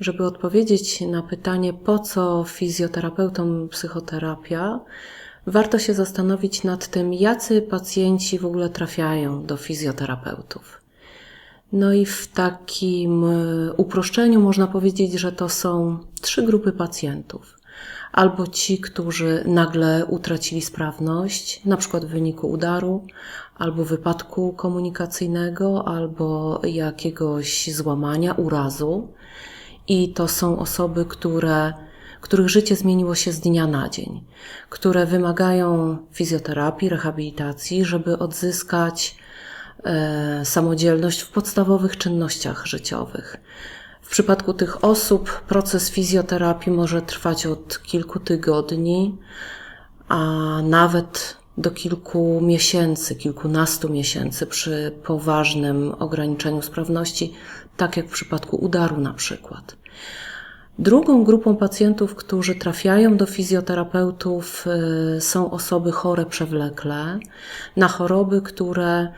Żeby odpowiedzieć na pytanie, po co fizjoterapeutom psychoterapia, warto się zastanowić nad tym, jacy pacjenci w ogóle trafiają do fizjoterapeutów. No i w takim e, uproszczeniu można powiedzieć, że to są trzy grupy pacjentów. Albo ci, którzy nagle utracili sprawność, na przykład w wyniku udaru, albo wypadku komunikacyjnego, albo jakiegoś złamania, urazu. I to są osoby, które, których życie zmieniło się z dnia na dzień, które wymagają fizjoterapii, rehabilitacji, żeby odzyskać e, samodzielność w podstawowych czynnościach życiowych. W przypadku tych osób proces fizjoterapii może trwać od kilku tygodni, a nawet do kilku miesięcy, kilkunastu miesięcy przy poważnym ograniczeniu sprawności, tak jak w przypadku udaru na przykład. Drugą grupą pacjentów, którzy trafiają do fizjoterapeutów, y, są osoby chore przewlekle na choroby, które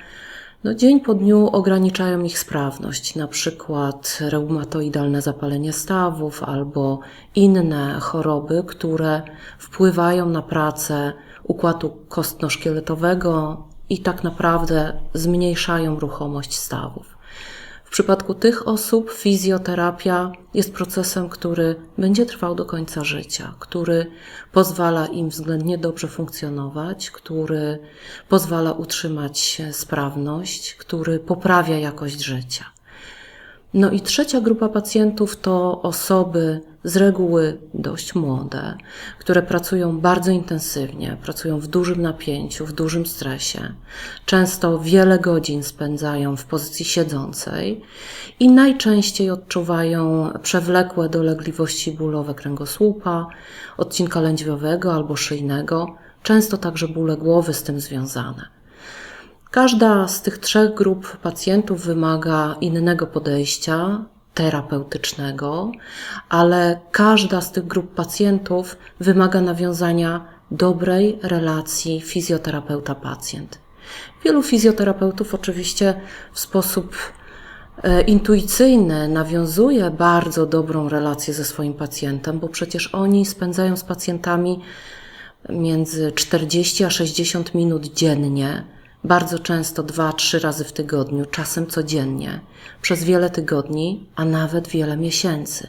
no, dzień po dniu ograniczają ich sprawność, na przykład reumatoidalne zapalenie stawów albo inne choroby, które wpływają na pracę układu kostno-szkieletowego i tak naprawdę zmniejszają ruchomość stawów. W przypadku tych osób fizjoterapia jest procesem, który będzie trwał do końca życia, który pozwala im względnie dobrze funkcjonować, który pozwala utrzymać sprawność, który poprawia jakość życia. No i trzecia grupa pacjentów to osoby z reguły dość młode, które pracują bardzo intensywnie, pracują w dużym napięciu, w dużym stresie. Często wiele godzin spędzają w pozycji siedzącej i najczęściej odczuwają przewlekłe dolegliwości bólowe kręgosłupa, odcinka lędźwiowego albo szyjnego, często także bóle głowy z tym związane. Każda z tych trzech grup pacjentów wymaga innego podejścia terapeutycznego, ale każda z tych grup pacjentów wymaga nawiązania dobrej relacji fizjoterapeuta-pacjent. Wielu fizjoterapeutów oczywiście w sposób e, intuicyjny nawiązuje bardzo dobrą relację ze swoim pacjentem, bo przecież oni spędzają z pacjentami między 40 a 60 minut dziennie bardzo często dwa, trzy razy w tygodniu, czasem codziennie, przez wiele tygodni, a nawet wiele miesięcy.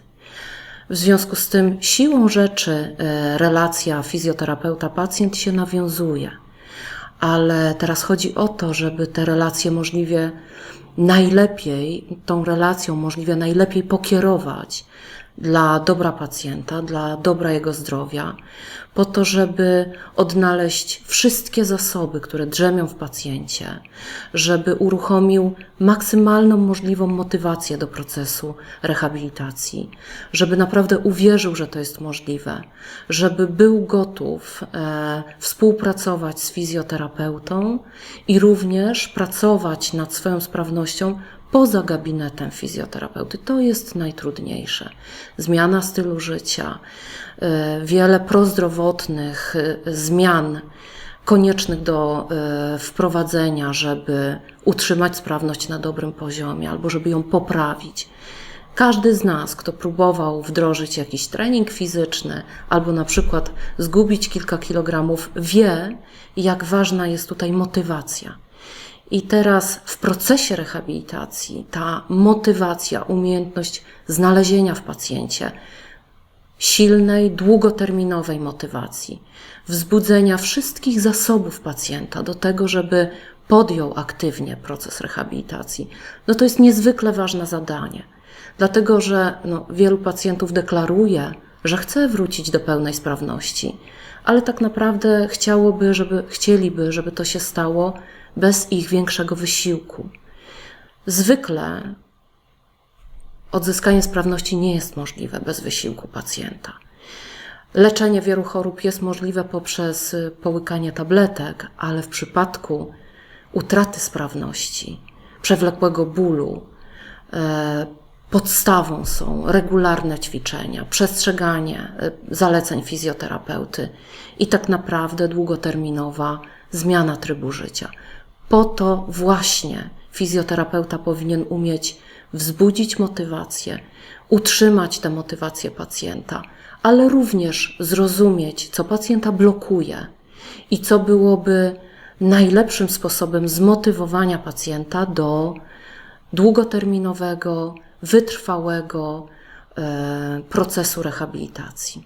W związku z tym siłą rzeczy e, relacja fizjoterapeuta-pacjent się nawiązuje. Ale teraz chodzi o to, żeby te relacje możliwie najlepiej, tą relacją możliwie najlepiej pokierować dla dobra pacjenta, dla dobra jego zdrowia, po to, żeby odnaleźć wszystkie zasoby, które drzemią w pacjencie, żeby uruchomił maksymalną możliwą motywację do procesu rehabilitacji, żeby naprawdę uwierzył, że to jest możliwe, żeby był gotów e, współpracować z fizjoterapeutą i również pracować nad swoją sprawnością poza gabinetem fizjoterapeuty. To jest najtrudniejsze. Zmiana stylu życia, e, wiele prozdrowotnych e, zmian koniecznych do e, wprowadzenia, żeby utrzymać sprawność na dobrym poziomie albo żeby ją poprawić. Każdy z nas, kto próbował wdrożyć jakiś trening fizyczny albo na przykład zgubić kilka kilogramów, wie, jak ważna jest tutaj motywacja. I teraz w procesie rehabilitacji ta motywacja, umiejętność znalezienia w pacjencie silnej, długoterminowej motywacji, wzbudzenia wszystkich zasobów pacjenta do tego, żeby podjął aktywnie proces rehabilitacji, no to jest niezwykle ważne zadanie. Dlatego, że no, wielu pacjentów deklaruje, że chce wrócić do pełnej sprawności, ale tak naprawdę chciałoby, żeby, chcieliby, żeby to się stało bez ich większego wysiłku. Zwykle odzyskanie sprawności nie jest możliwe bez wysiłku pacjenta. Leczenie wielu chorób jest możliwe poprzez połykanie tabletek, ale w przypadku utraty sprawności, przewlekłego bólu, e, podstawą są regularne ćwiczenia, przestrzeganie e, zaleceń fizjoterapeuty i tak naprawdę długoterminowa zmiana trybu życia. Po to właśnie fizjoterapeuta powinien umieć wzbudzić motywację, utrzymać tę motywację pacjenta, ale również zrozumieć, co pacjenta blokuje i co byłoby najlepszym sposobem zmotywowania pacjenta do długoterminowego, wytrwałego e, procesu rehabilitacji.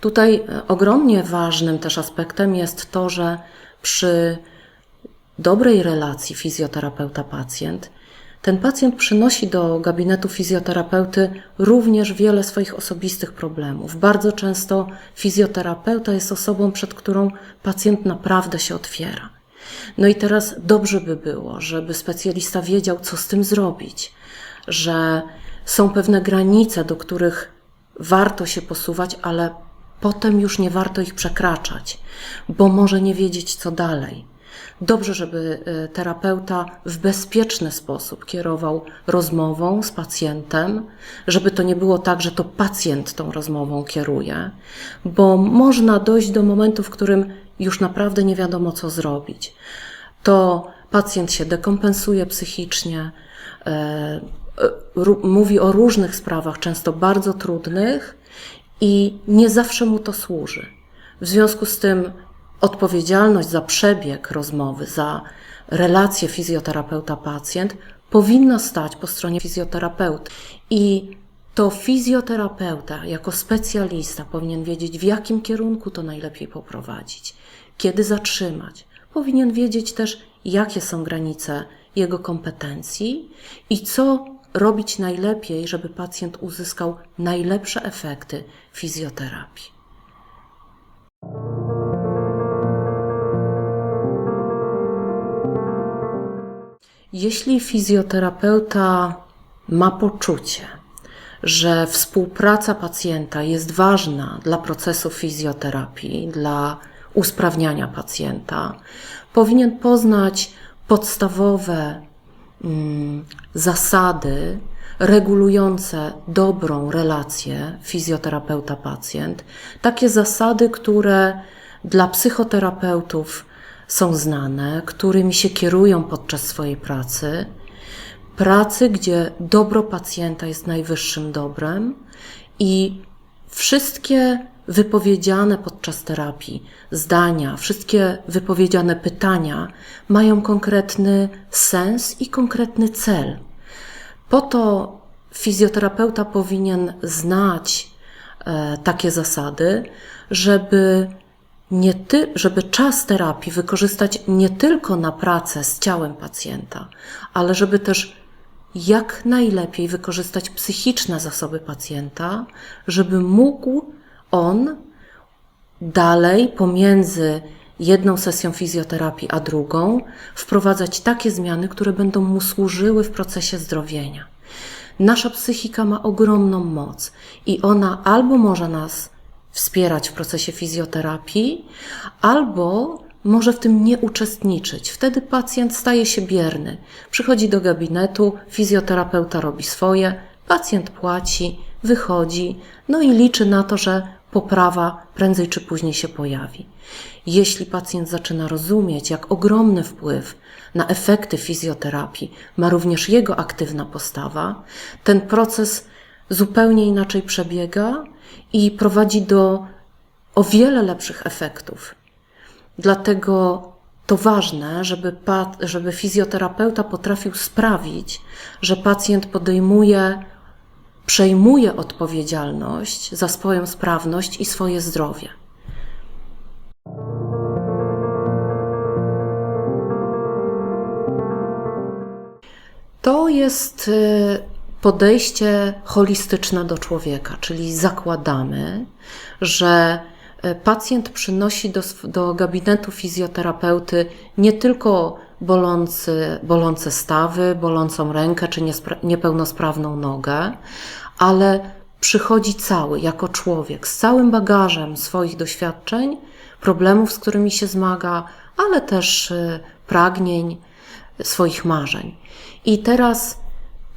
Tutaj e, ogromnie ważnym też aspektem jest to, że przy dobrej relacji fizjoterapeuta-pacjent, ten pacjent przynosi do gabinetu fizjoterapeuty również wiele swoich osobistych problemów. Bardzo często fizjoterapeuta jest osobą, przed którą pacjent naprawdę się otwiera. No i teraz dobrze by było, żeby specjalista wiedział, co z tym zrobić, że są pewne granice, do których warto się posuwać, ale potem już nie warto ich przekraczać, bo może nie wiedzieć, co dalej. Dobrze, żeby e, terapeuta w bezpieczny sposób kierował rozmową z pacjentem, żeby to nie było tak, że to pacjent tą rozmową kieruje, bo można dojść do momentu, w którym już naprawdę nie wiadomo, co zrobić. To pacjent się dekompensuje psychicznie, e, e, mówi o różnych sprawach, często bardzo trudnych, i nie zawsze mu to służy. W związku z tym odpowiedzialność za przebieg rozmowy, za relację fizjoterapeuta-pacjent powinna stać po stronie fizjoterapeuty. I to fizjoterapeuta jako specjalista powinien wiedzieć, w jakim kierunku to najlepiej poprowadzić, kiedy zatrzymać. Powinien wiedzieć też, jakie są granice jego kompetencji i co robić najlepiej, żeby pacjent uzyskał najlepsze efekty fizjoterapii. Jeśli fizjoterapeuta ma poczucie, że współpraca pacjenta jest ważna dla procesu fizjoterapii, dla usprawniania pacjenta, powinien poznać podstawowe mm, zasady regulujące dobrą relację fizjoterapeuta-pacjent, takie zasady, które dla psychoterapeutów są znane, którymi się kierują podczas swojej pracy, pracy, gdzie dobro pacjenta jest najwyższym dobrem i wszystkie wypowiedziane podczas terapii zdania, wszystkie wypowiedziane pytania mają konkretny sens i konkretny cel. Po to fizjoterapeuta powinien znać e, takie zasady, żeby nie ty, żeby czas terapii wykorzystać nie tylko na pracę z ciałem pacjenta, ale żeby też jak najlepiej wykorzystać psychiczne zasoby pacjenta, żeby mógł on dalej pomiędzy jedną sesją fizjoterapii a drugą wprowadzać takie zmiany, które będą mu służyły w procesie zdrowienia. Nasza psychika ma ogromną moc i ona albo może nas wspierać w procesie fizjoterapii, albo może w tym nie uczestniczyć. Wtedy pacjent staje się bierny. Przychodzi do gabinetu, fizjoterapeuta robi swoje, pacjent płaci, wychodzi, no i liczy na to, że poprawa prędzej czy później się pojawi. Jeśli pacjent zaczyna rozumieć, jak ogromny wpływ na efekty fizjoterapii ma również jego aktywna postawa, ten proces zupełnie inaczej przebiega i prowadzi do o wiele lepszych efektów. Dlatego to ważne, żeby, żeby fizjoterapeuta potrafił sprawić, że pacjent podejmuje, przejmuje odpowiedzialność za swoją sprawność i swoje zdrowie. To jest y, podejście holistyczne do człowieka, czyli zakładamy, że e, pacjent przynosi do, do gabinetu fizjoterapeuty nie tylko bolący, bolące stawy, bolącą rękę czy niepełnosprawną nogę, ale przychodzi cały, jako człowiek, z całym bagażem swoich doświadczeń, problemów, z którymi się zmaga, ale też e, pragnień, swoich marzeń. I teraz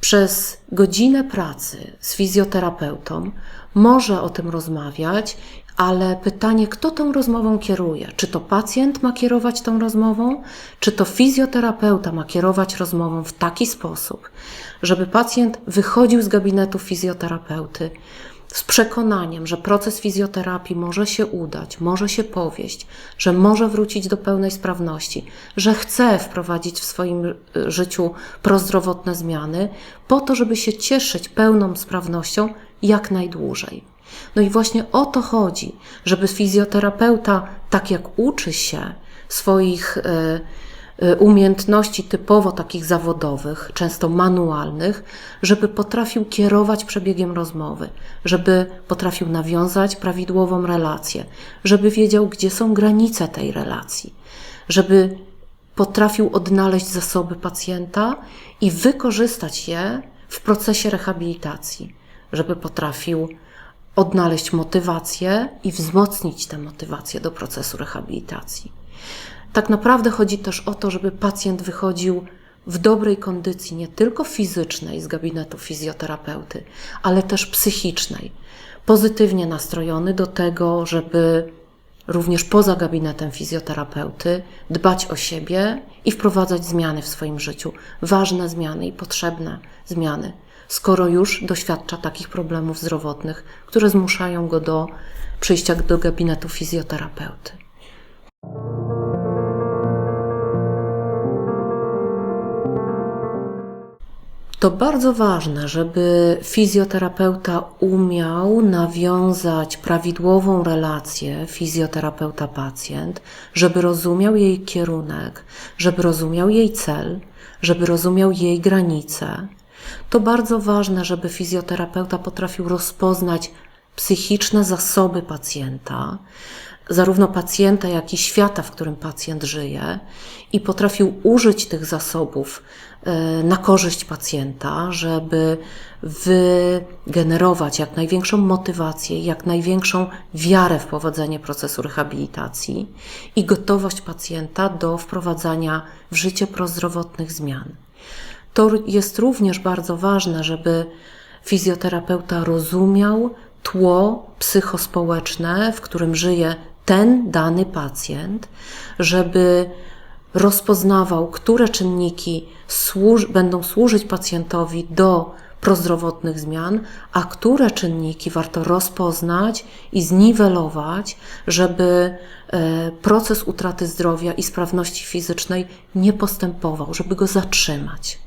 przez godzinę pracy z fizjoterapeutą może o tym rozmawiać, ale pytanie, kto tą rozmową kieruje? Czy to pacjent ma kierować tą rozmową, czy to fizjoterapeuta ma kierować rozmową w taki sposób, żeby pacjent wychodził z gabinetu fizjoterapeuty z przekonaniem, że proces fizjoterapii może się udać, może się powieść, że może wrócić do pełnej sprawności, że chce wprowadzić w swoim y, życiu prozdrowotne zmiany, po to, żeby się cieszyć pełną sprawnością jak najdłużej. No i właśnie o to chodzi, żeby fizjoterapeuta, tak jak uczy się swoich y, umiejętności typowo takich zawodowych, często manualnych, żeby potrafił kierować przebiegiem rozmowy, żeby potrafił nawiązać prawidłową relację, żeby wiedział, gdzie są granice tej relacji, żeby potrafił odnaleźć zasoby pacjenta i wykorzystać je w procesie rehabilitacji, żeby potrafił odnaleźć motywację i wzmocnić tę motywację do procesu rehabilitacji. Tak naprawdę chodzi też o to, żeby pacjent wychodził w dobrej kondycji, nie tylko fizycznej z gabinetu fizjoterapeuty, ale też psychicznej, pozytywnie nastrojony do tego, żeby również poza gabinetem fizjoterapeuty dbać o siebie i wprowadzać zmiany w swoim życiu, ważne zmiany i potrzebne zmiany, skoro już doświadcza takich problemów zdrowotnych, które zmuszają go do przyjścia do gabinetu fizjoterapeuty. To bardzo ważne, żeby fizjoterapeuta umiał nawiązać prawidłową relację fizjoterapeuta-pacjent, żeby rozumiał jej kierunek, żeby rozumiał jej cel, żeby rozumiał jej granice. To bardzo ważne, żeby fizjoterapeuta potrafił rozpoznać psychiczne zasoby pacjenta, zarówno pacjenta, jak i świata, w którym pacjent żyje, i potrafił użyć tych zasobów e, na korzyść pacjenta, żeby wygenerować jak największą motywację, jak największą wiarę w powodzenie procesu rehabilitacji i gotowość pacjenta do wprowadzania w życie prozdrowotnych zmian. To jest również bardzo ważne, żeby fizjoterapeuta rozumiał tło psychospołeczne, w którym żyje ten dany pacjent, żeby rozpoznawał, które czynniki służ będą służyć pacjentowi do prozdrowotnych zmian, a które czynniki warto rozpoznać i zniwelować, żeby e, proces utraty zdrowia i sprawności fizycznej nie postępował, żeby go zatrzymać.